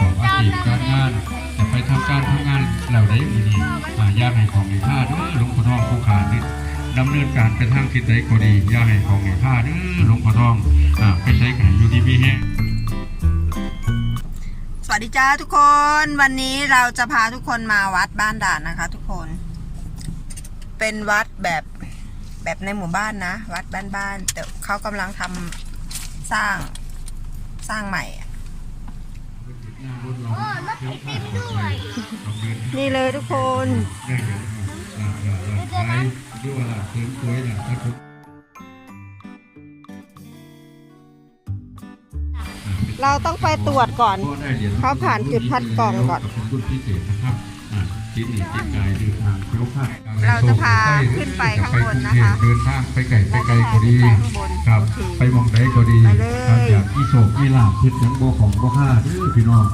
ประกอบอาชีพการงาน จะไปทำการทำงานแล้วได้มีนี่อ่าอย่าให้ของมีค่าเด้อหลวงพ่อทองผู้ขาดิดำเนินการไปทางทิศใดก็ดีอย่าให้ของมีค่าเด้อหลวงพ่อทองอ่าไปใช้กันอยู่ที่พี่แห้งสวัสดีจ้าทุกคนวันนี้เราจะพาทุกคนมาวัดบ้านด่านนะคะ ทุกคน เป็นวัดแบบแบบในหมู่บ้านนะ วัดบ้านๆแต่เขากำลังทำสร้างสร้างใหม่ นี่เลยทุกคนเราต้องไปตรวจก่อน เขาผ่านจุดคัดกรองก่อน เป็นรุ่นพิเศษนะครับอ่าที่หนีที่ไกลเดินทางเที่ยวภาคเราจะพาขึ้นไปข้างบนนะคะเดินทางไปไกลไปไกลก็ดีเราจะพาขึ้นไปข้างบนครับโอเคไปมองใดก็ดีไปเลยครับอยากที่โศกที่ลาบคิดยังโบของโบห้าเด้อพี่น้อง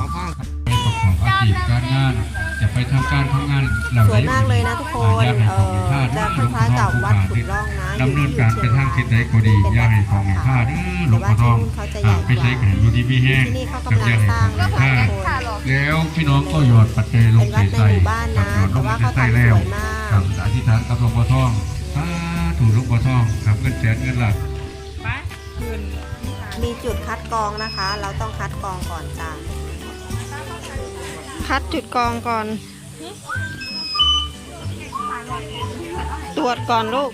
ไปประกอบอาชีพการงาน จะไปทำการทำงานเหล่าสวยนี้มากเลยนะทุกคนอย่าให้เอของอมีค่าจะเด้อคล้ายๆกับวัดขุนร่องนะดำเนินการไปทางทิศใดก็ดีอย่าให้ของมีค่าเด้อหลวงพ่อทองอ่าไปใช้กันอยู่ที่พี่แห้งที่นี่เขากับกำลัองย่าให้สร้าของงมีนะคะค่าทุกคนแล้วพี่น้องก็หยอดปัจจัยลเป็งนวัดใส่ในหมู่บ้านนะหยอดลแต่งว่าใส่เขาใส่ทำสแล้ววยมากครับอธิษฐานกับหลวงพ่อทองสาถูกหลวงพ่อทองครับเงินแสนเงินหลักมีจุดคัดกรองนะคะ เราต้องคัดกรองก่อนจ้า คัดจุดกรองก่อน ตรวจก่อนลูก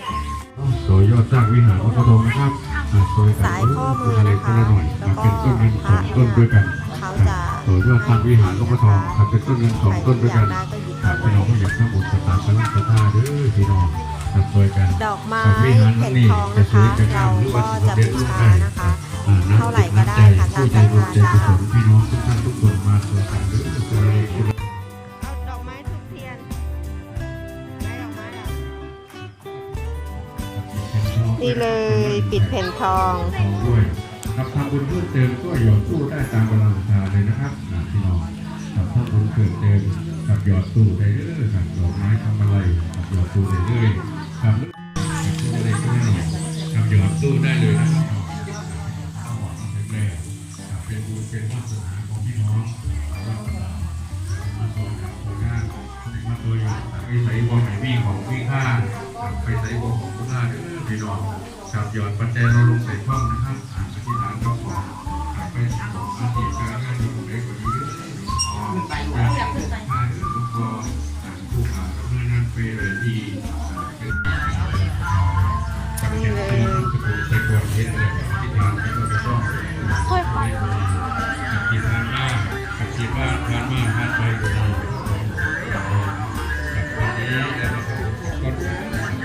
สวยยอดสร้างวิหารหลวงพ่อทองนะครับอ่าสวยกันสายข้อมืออะไรนะคะก็ละหน่อยแล้วก็เป็นต้นเงินสองต้นด้วยกันเขาจะสวยยอดสร้างวิหารหลวงพ่อทองครับเป็นต้นเงินสองต้นด้วยกันใครที่คอรับยากได้ก็หยิบพี่น้องก็อยากสร้างบุญสตาร์กำลังศรัทธาเด้อพี่น้องครับสวยกันดอกไม้ครับวิหารเห็นนี่ทองจะนะสวคะยจะงาเรามหรือก็ว่าจะสำเร็จบูรูปชาได้นะคะอ่ เท่าไหร่ก็ได้ค่ะผู้ใจบุญใจกุศลพี่น้องทุกท่านทุกคนมาสวดกันหรือสวดอะไรคุณเอาดอกไม้ทุกเทียนได้ดอกไม้เหรอนี่เลยปิดแผ่นทองด้วยครับทำบุญเพิ่มเติมก็หยอดตู้ได้ตามกำลังศรัทธาเลยนะครับอ่าพี่น้องครับทำบุญเพิ่มเติมกับหยอดตู้ได้เรื่อยครับดอกไม้ทำอะไรกับหยอดตู้ได้เรื่อยครับตู้อะไรก็ได้ครับหยอดตู้ได้เลยนะครับ ครับเป็นบุญเป็นวาสนาของพี่น้องว่ามาสอนกับคนงามาตัวอยู่ไปใส่บอลไหนวิ่งของวิ่ข้าไปใส่บอลของผู้ข้าเด้อพี่น้องครับหยอดปัจจัยเราลงใส่ช่องนะครับอ่านอธิษฐานก็ขอครับไปอาชีพการงานอยู่ไหนก็ดีเด้อไปอยาข้าหลวงพ่ออ่านผู้ขากับเพื่อนนั่นไปเลยที่อ่าเป็นนี่เลยค่อยไป ที่บ้านทางมาทางไปก็ดีกับวันนี้แล้วก็ก็จะ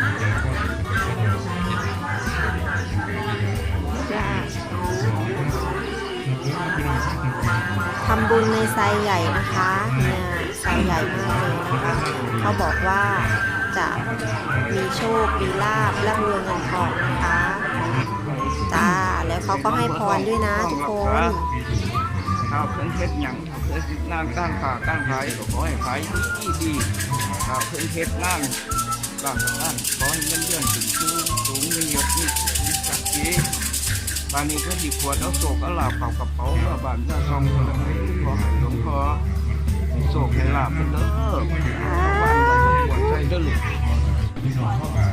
ก็จะก็จ้าทำบุญในไซใหญ่นะคะเนี่ยไซใหญ่มากเลยนะคะเขาบอกว่าจะมีโชคมีลาบและรวยเงินทองนะคะจ้าแล้วเขาก็ให้พรด้วยนะทุกคน ข้าวเพิ่งเฮ็ดหยังเพิ่นนั่งด้านขาด้านขายก็ขอให้ขายดีดีข้าวเพิ่งเฮ็ดงานด้านด้านขอให้เงินเดือนถึงสูงสูงมีเยอะมีมีสักทีตอนนี้ก็ดีขวดเอาโศกเอาลาบเป่ากระเป๋าเมื่อบานเมื่อซองคนละไม่ขอให้หลวงพ่อโศกให้ลาบเป็นเด้อบ้านเราขวดใจเด้อลูกพี่น้องเข้ามา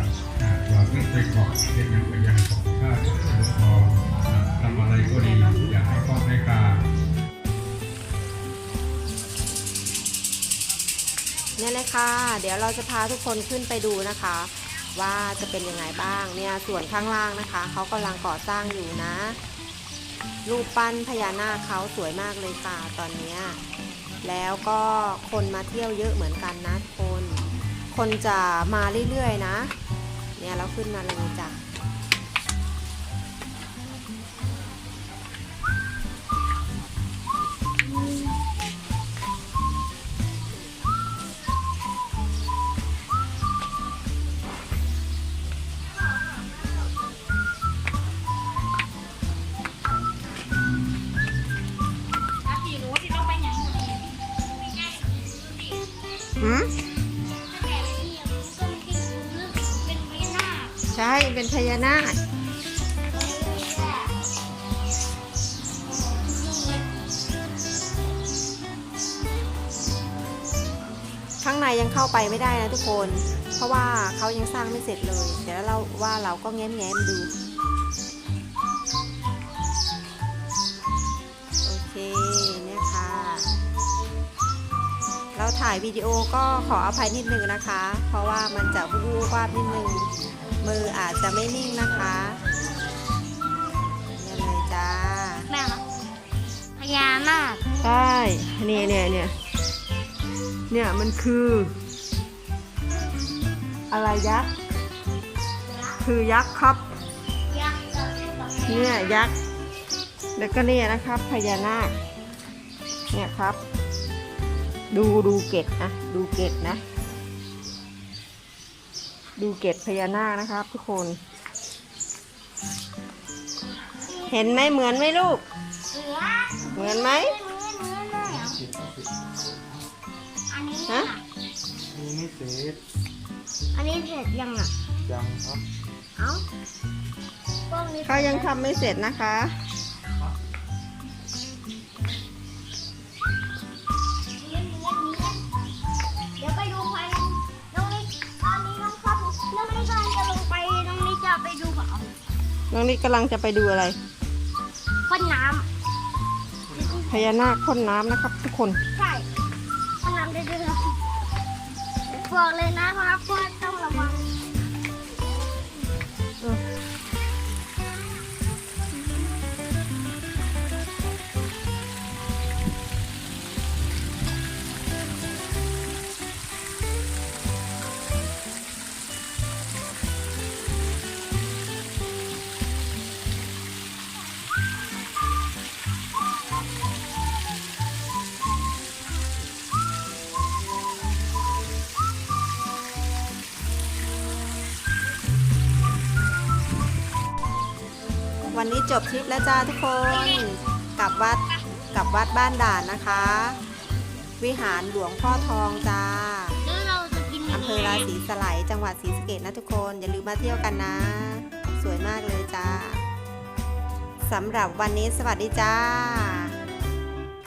วางเรื่องไปก่อนเป็นอย่างไปยังของข้าหลวงพ่อทำอะไรก็ดีอยากให้ข้อให้กา เนี่ยเลยค่ะ เดี๋ยวเราจะพาทุกคนขึ้นไปดูนะคะ ว่าจะเป็นยังไงบ้างเนี่ยส่วนข้างล่างนะคะเขากำลังก่อสร้างอยู่นะ รูปปั้นพญานาคเขาสวยมากเลยค่ะตอนนี้แล้วก็คนมาเที่ยวเยอะเหมือนกันนะคน คนจะมาเรื่อยๆนะ เนี่ยเราขึ้นมาเลยจ้ะ ใช่เป็นพญานาคข้างในยังเข้าไปไม่ได้นะทุกคน เพราะว่าเขายังสร้างไม่เสร็จเลย เดี๋ยวเราว่าเราก็แง้มแง้มดู โอเค เนี่ยค่ะเราถ่ายวิดีโอก็ขออภัยนิดนึงนะคะ เพราะว่ามันจะวูบวาบนิดนึง มืออาจจะไม่นิ่งนะคะเนี่ยเลยจ้าแม่เหรอพญานาคใช่เนี่ยเนี่ยเนี่ยเนี่ยมันคือ อะไรยักษ์ คือยักษ์ครับยักษ์กับกับเนี่ยยักษ์ แล้วก็เนี่ยนะครับพญานาค เนี่ยครับ ดูดูเกตนะ ดูเกตนะ ดูเกตพญานาคนะครับ ทุกคน เห็นไหมเหมือนไหมลูก เหมือนไหมเหมือนเหมือนเลยเหรออันนี้ฮะอะมีไม่เสร็จอันนี้เสร็จยังอะ ยังครับ เอ้าเขายังทำไม่เสร็จนะคะ น้องนิดกำลังจะไปดูอะไรพ่นน้พญานาคพ่นน้ำนะครับ ทุกคนำใช่พ่นน้ำได้ด้วยเหรอบอกเลยนะครับว่า วันนี้จบทริปแล้วจ้าทุกคนกลับวัดกลับวัดบ้านด่านนะคะ วิหารหลวงพ่อทองจ้าแล้วเราจะกินอำเภอราศีสไลยจังหวัดศรีสะเกษนะทุกคน อย่าลืมมาเที่ยวกันนะ สวยมากเลยจ้าสำหรับวันนี้สวัสดีจ้า